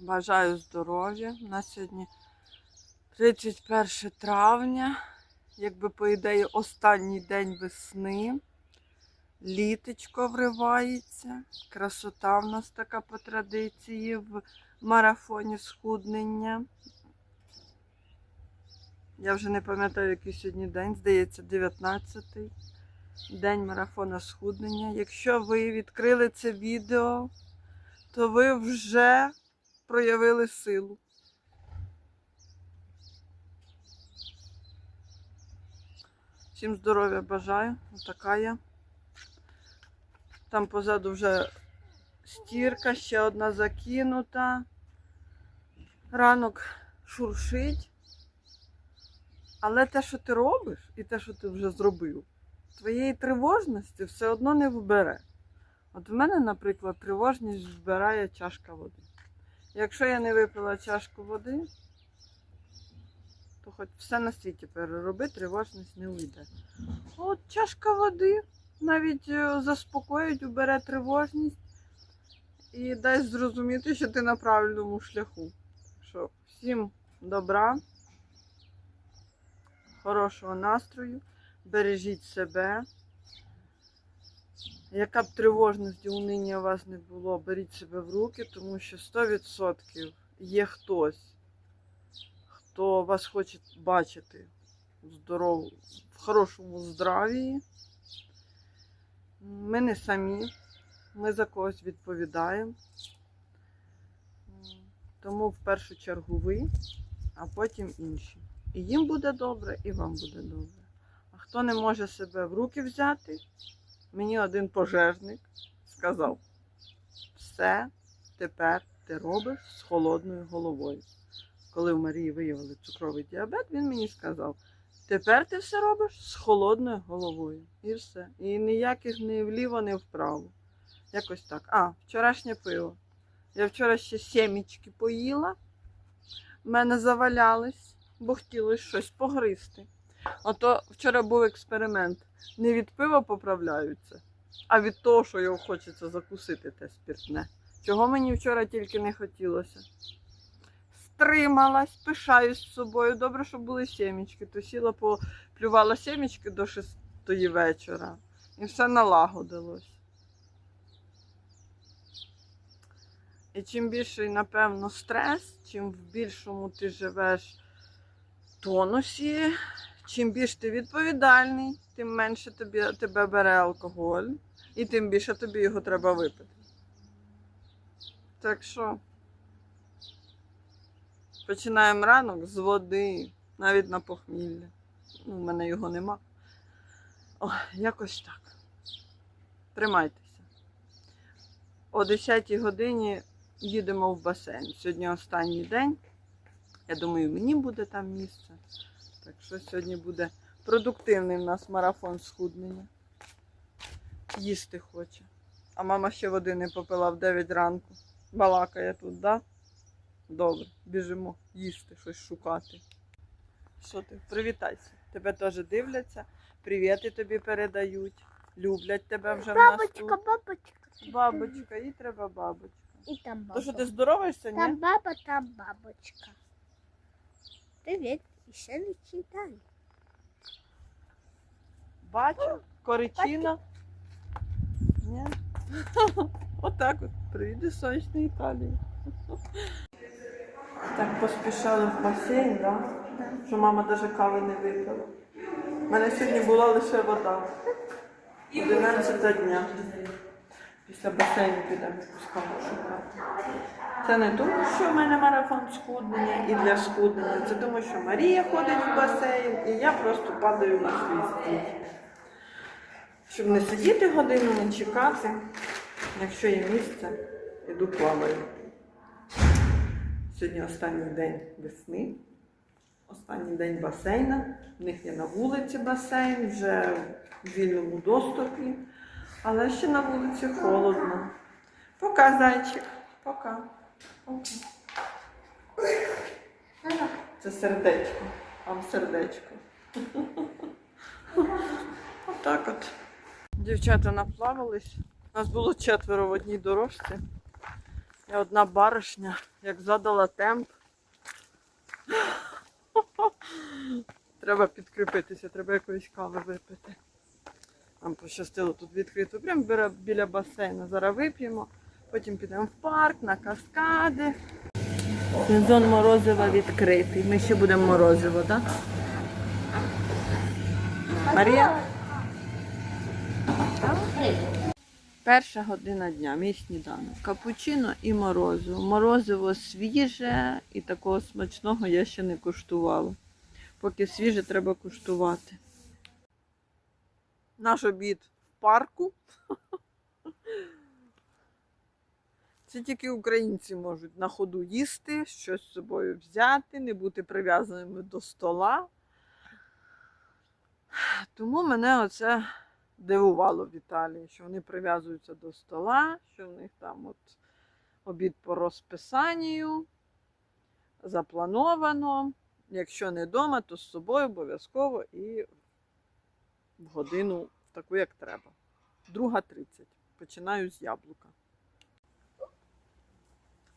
Бажаю здоров'я. У нас сьогодні 31 травня. Якби по ідеї останній день весни. Літочко вривається. Красота в нас така по традиції в марафоні схуднення. Я вже не пам'ятаю, який сьогодні день, здається, 19-й день марафона схуднення. Якщо ви відкрили це відео, то ви вже проявили силу. Всім здоров'я бажаю. Отака я. Там позаду вже стірка, ще одна закинута. Ранок шуршить. Але те, що ти робиш, і те, що ти вже зробив, твоєї тривожності все одно не вбере. От в мене, наприклад, тривожність вбирає чашка води. Якщо я не випила чашку води, то хоч все на світі перероби, тривожність не уйде. От чашка води навіть е, заспокоїть, убере тривожність і дасть зрозуміти, що ти на правильному шляху. Що всім добра, хорошого настрою, бережіть себе. Яка б тривожність і униння у вас не було, беріть себе в руки, тому що 100% є хтось, хто вас хоче бачити здоров... в хорошому здравії. Ми не самі, ми за когось відповідаємо. Тому в першу чергу ви, а потім інші. І їм буде добре, і вам буде добре. А хто не може себе в руки взяти, мені один пожежник сказав: все тепер ти робиш з холодною головою. Коли в Марії виявили цукровий діабет, він мені сказав: тепер ти все робиш з холодною головою. І все. І ніяких ні вліво, ні вправо. Якось так. А, вчорашнє пиво. Я вчора ще сімічки поїла, в мене завалялись, бо хотілося щось погризти. Ото вчора був експеримент. Не від пива поправляються, а від того, що його хочеться закусити те спиртне. Чого мені вчора тільки не хотілося. Стрималась, пишаюсь з собою. Добре, що були сімічки. То сіла, поплювала сімічки до шестої вечора. І все налагодилось. І чим більший, напевно, стрес, чим в більшому ти живеш тонусі, чим більш ти відповідальний, тим менше тобі, тебе бере алкоголь, і тим більше тобі його треба випити. Так що починаємо ранок з води, навіть на похмілля. Ну, в мене його нема. О, якось так. Тримайтеся. О 10 годині їдемо в басейн. Сьогодні останній день. Я думаю, мені буде там місце. Так що сьогодні буде продуктивний в нас марафон схуднення. Їсти хоче. А мама ще води не попила в 9 ранку. Балакає тут, да? Добре, біжимо їсти, щось шукати. Що ти? Привітайся. Тебе теж дивляться. Привіти тобі передають. Люблять тебе вже в нас Бабочка, тут. бабочка. Бабочка, їй треба бабочка. И там То, що ти здороваєшся, ні? Там баба, там бабочка. Привет, еще не читай. Бачу, коричина. Ні? Отак от. Із сонячної Італії. Так поспішали в басейн, да? що мама навіть кави не випила. У мене сьогодні була лише вода. 11 дня. Після басейну підемо каву шукати. Це не тому, що в мене марафон схуднення і для схуднення. Це тому, що Марія ходить в басейн і я просто падаю на свій стіл. Щоб не сидіти годину, не чекати. Якщо є місце, іду плаваю. Сьогодні останній день весни, останній день басейна. В них є на вулиці басейн, вже в вільному доступі, але ще на вулиці холодно. Пока, зайчик. Пока. Це сердечко. Вам сердечко. Отак от. Дівчата наплавались. Нас було четверо в одній дорожці. Я одна баришня, як задала темп. Треба підкріпитися, треба якоїсь кави випити. Нам пощастило тут відкрито, прямо біля басейну. Зараз вип'ємо, потім підемо в парк, на каскади. Сезон морозива відкритий. Ми ще будемо морозиво, так? Марія? Перша година дня, мій сніданок. Капучино і морозиво. Морозиво свіже і такого смачного я ще не куштувала. Поки свіже, треба куштувати. Наш обід в парку. Це тільки українці можуть на ходу їсти, щось з собою взяти, не бути прив'язаними до стола. Тому мене оце дивувало в Італії, що вони прив'язуються до стола, що в них там от обід по розписанню, заплановано. Якщо не вдома, то з собою обов'язково і в годину таку, як треба. Друга 30. Починаю з яблука.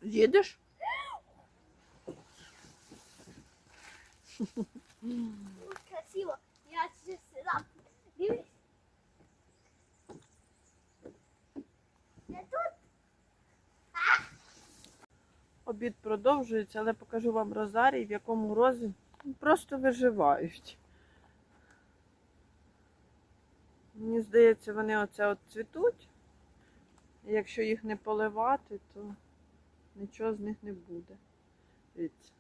Їдеш? Красиво. Я ще сюди. Дивись. Я тут. Обід продовжується, але покажу вам розарій, в якому розі просто виживають. Мені здається, вони оце от цвітуть. Якщо їх не поливати, то нічого з них не буде. Дивіться.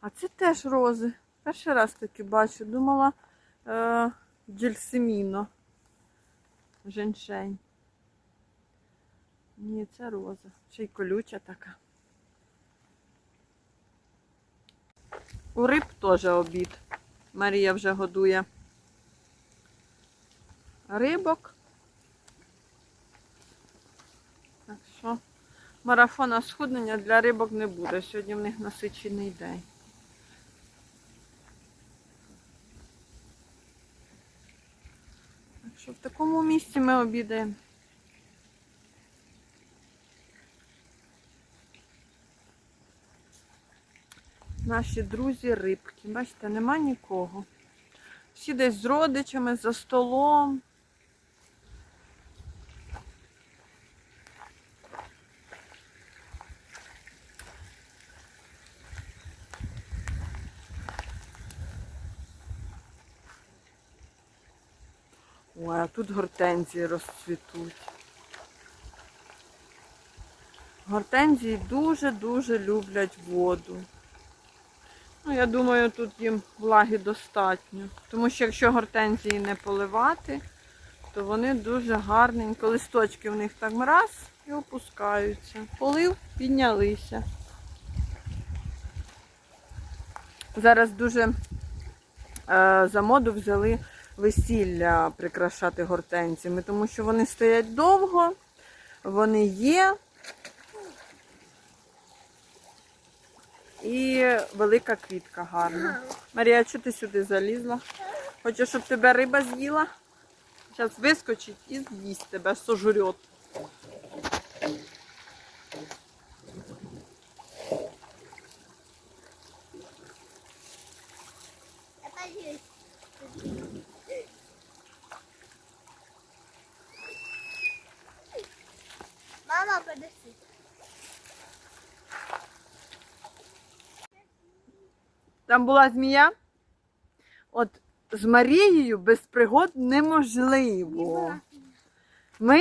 А це теж рози. Перший раз таки бачу. Думала е, джельсиміно. Женьшень. Ні, це роза. Ще й колюча така. У риб теж обід. Марія вже годує рибок. Так що марафона схуднення для рибок не буде. Сьогодні в них насичений день. Так що в такому місці ми обідаємо. Наші друзі рибки. Бачите, нема нікого. Всі десь з родичами за столом. Ой, а тут гортензії розцвітуть. Гортензії дуже-дуже люблять воду. Ну, я думаю, тут їм влаги достатньо. Тому що якщо гортензії не поливати, то вони дуже гарненько. Листочки в них так раз і опускаються. Полив, піднялися. Зараз дуже е, за моду взяли весілля прикрашати гортензіями, тому що вони стоять довго, вони є. І велика квітка гарна. Марія, що ти сюди залізла? Хочеш, щоб тебе риба з'їла? Зараз вискочить і з'їсть тебе, сожрет. Я подивись. Мама, подожди. Там була змія. От з Марією без пригод неможливо. Ми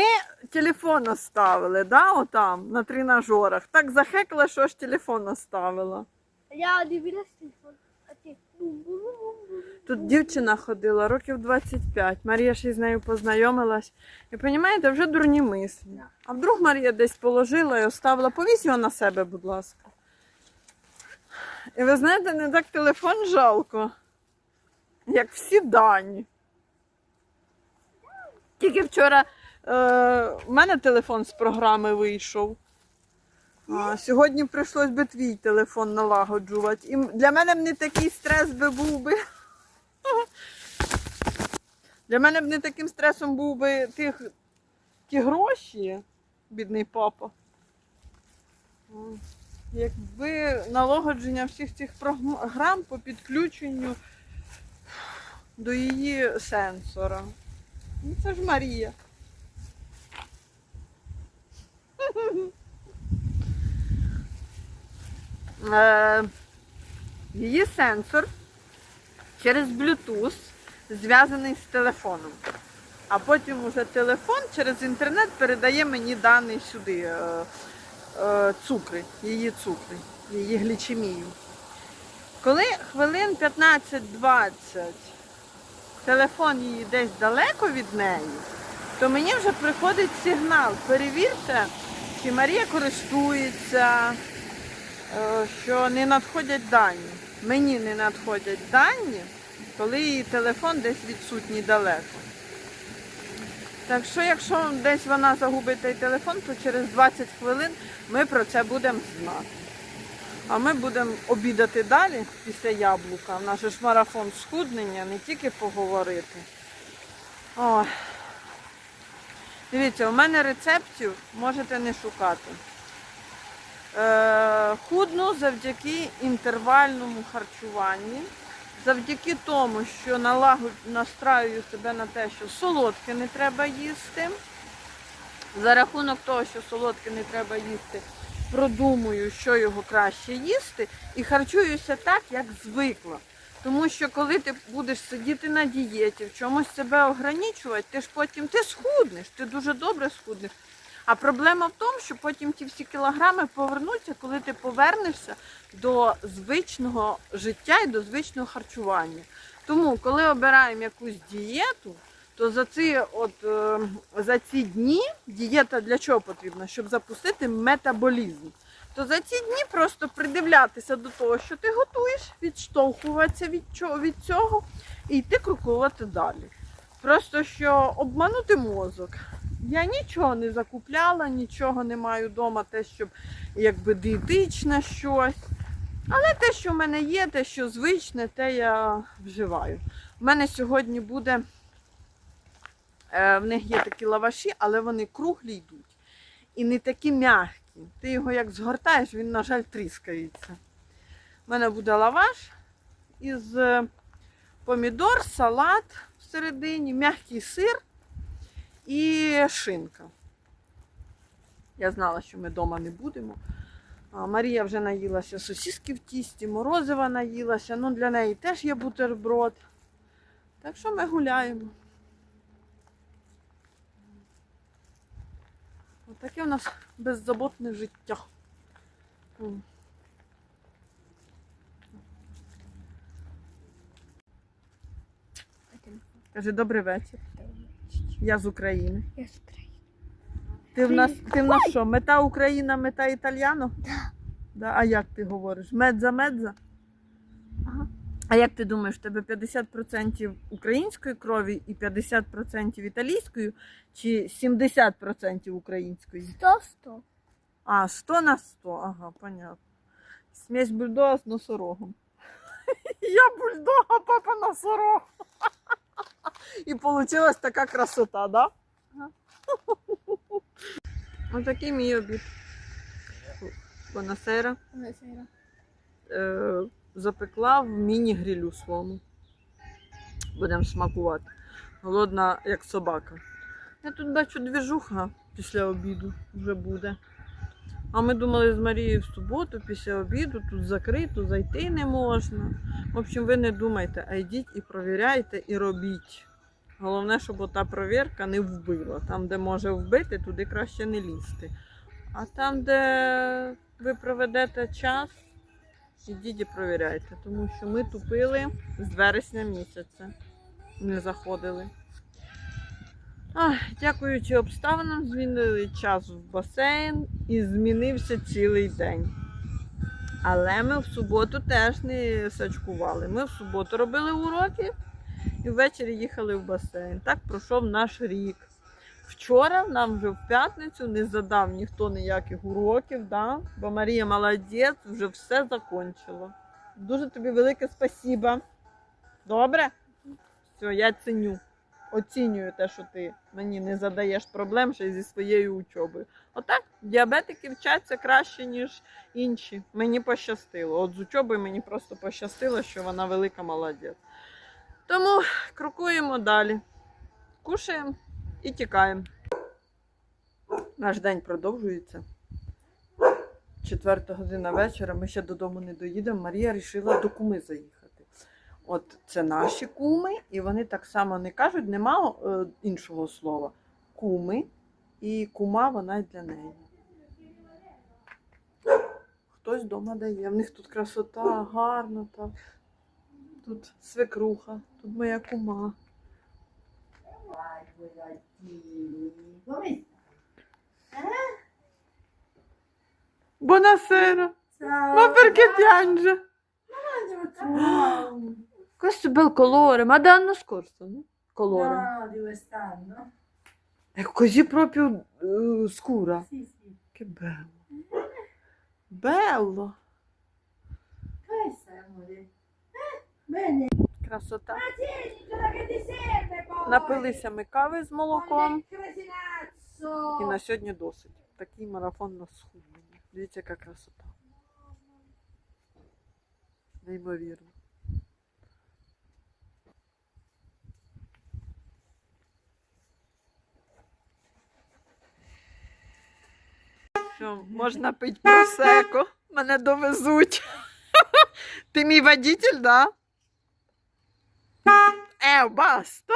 телефон оставили, да, отам, на тренажерах. Так захекла, що ж телефон оставила. Я дивилась телефон. Тут дівчина ходила років 25. Марія ще з нею познайомилась. І розумієте, вже дурні мислі. А вдруг Марія десь положила і оставила. Повісь його на себе, будь ласка. І ви знаєте, не так телефон жалко, як всі дані. Тільки вчора е, в мене телефон з програми вийшов. А, сьогодні прийшлось би твій телефон налагоджувати. І для мене б не такий стрес би був би. Для мене б не таким стресом був би тих, ті гроші, бідний папа. Якби налагодження всіх цих програм по підключенню до її сенсора. Ну, це ж Марія. Е, Її сенсор через Bluetooth зв'язаний з телефоном. А потім уже телефон через інтернет передає мені дані сюди, е, цукри, її цукри, її глічемію. Коли хвилин 15-20 телефон її десь далеко від неї, то мені вже приходить сигнал. Перевірте, чи Марія користується, е, що не надходять дані. Мені не надходять дані, коли її телефон десь відсутній далеко. Так що, якщо десь вона загубить той телефон, то через 20 хвилин ми про це будемо знати. А ми будемо обідати далі після яблука. У нас ж марафон схуднення, не тільки поговорити. Ой. Дивіться, у мене рецептів можете не шукати. Е, худну завдяки інтервальному харчуванні, завдяки тому, що налагод... настраюю себе на те, що солодке не треба їсти. За рахунок того, що солодке не треба їсти, продумую, що його краще їсти, і харчуюся так, як звикла. Тому що коли ти будеш сидіти на дієті, в чомусь себе ограничувати, ти ж потім ти схуднеш, ти дуже добре схуднеш. А проблема в тому, що потім ті всі кілограми повернуться, коли ти повернешся до звичного життя і до звичного харчування. Тому, коли обираємо якусь дієту, то за ці, от, е, за ці дні дієта для чого потрібна? Щоб запустити метаболізм. То за ці дні просто придивлятися до того, що ти готуєш, відштовхуватися від, чого, від цього і йти крокувати далі. Просто що обманути мозок. Я нічого не закупляла, нічого не маю вдома, те, щоб якби дієтичне щось. Але те, що в мене є, те, що звичне, те я вживаю. У мене сьогодні буде, е, в них є такі лаваші, але вони круглі йдуть. І не такі м'які. Ти його як згортаєш, він, на жаль, тріскається. У мене буде лаваш із помідор, салат всередині, м'який сир і шинка. Я знала, що ми вдома не будемо. Марія вже наїлася сосиски в тісті, морозива наїлася. Ну, для неї теж є бутерброд. Так що ми гуляємо. Отаке у нас беззаботне життя. Каже, добрий вечір. Я з України. Я з України. Ти в нас, ти в нас що, мета Україна, мета Італіано? Да. Да. А як ти говориш? Медза медза? Ага. А як ти думаєш, в тебе 50% української крові і 50% італійської, чи 70% української? Сто сто. А, 100 на 100, ага, понятно. Смесь бульдога з носорогом. Я бульдога, папа носорог. І получилась така красота, да? Ось такий мій обід. Бонасера е, запекла в міні-грилю своєму. Будемо смакувати. Голодна, як собака. Я тут бачу двіжуха після обіду вже буде. А ми думали з Марією в суботу після обіду, тут закрито, зайти не можна. В общем, ви не думайте, а йдіть і провіряйте, і робіть. Головне, щоб ота провірка не вбила. Там, де може вбити, туди краще не лізти. А там, де ви проведете час, ідіть і провіряйте. Тому що ми тупили з вересня місяця. Не заходили. Ах, дякуючи обставинам, змінили час в басейн і змінився цілий день. Але ми в суботу теж не сачкували. Ми в суботу робили уроки і ввечері їхали в басейн. Так пройшов наш рік. Вчора нам вже в п'ятницю не задав ніхто ніяких уроків, да? бо Марія молодець, вже все закончила. Дуже тобі велике спасіба. Добре? Все, я ціню. Оцінюю те, що ти мені не задаєш проблем ще зі своєю учобою. Отак, діабетики вчаться краще, ніж інші. Мені пощастило. От з учобою мені просто пощастило, що вона велика молодець. Тому крокуємо далі. Кушаємо і тікаємо. Наш день продовжується. Четверта година вечора. Ми ще додому не доїдемо. Марія вирішила до куми заїхати. От це наші куми, і вони так само не кажуть, нема е, іншого слова. Куми і кума вона й для неї. Хтось вдома дає. В них тут красота, гарно так. Тут свекруха, тут моя кума. Vai, coitadinho. Come Buonasera, sta? ma perché piange? No, Questo è bel colore, ma dell'anno scorso, no? Colore. no, di quest'anno. È così proprio eh, scura. Sì, sì. Che bello. Bello. Questa è amore. Eh, bene. Красота. Напилися ми кави з молоком. І на сьогодні досить. Такий марафон на схуднення. Дивіться, яка красота. Неймовірно. Все, можна пити просеко. Мене довезуть. Ти мій водитель, да? Е, баста.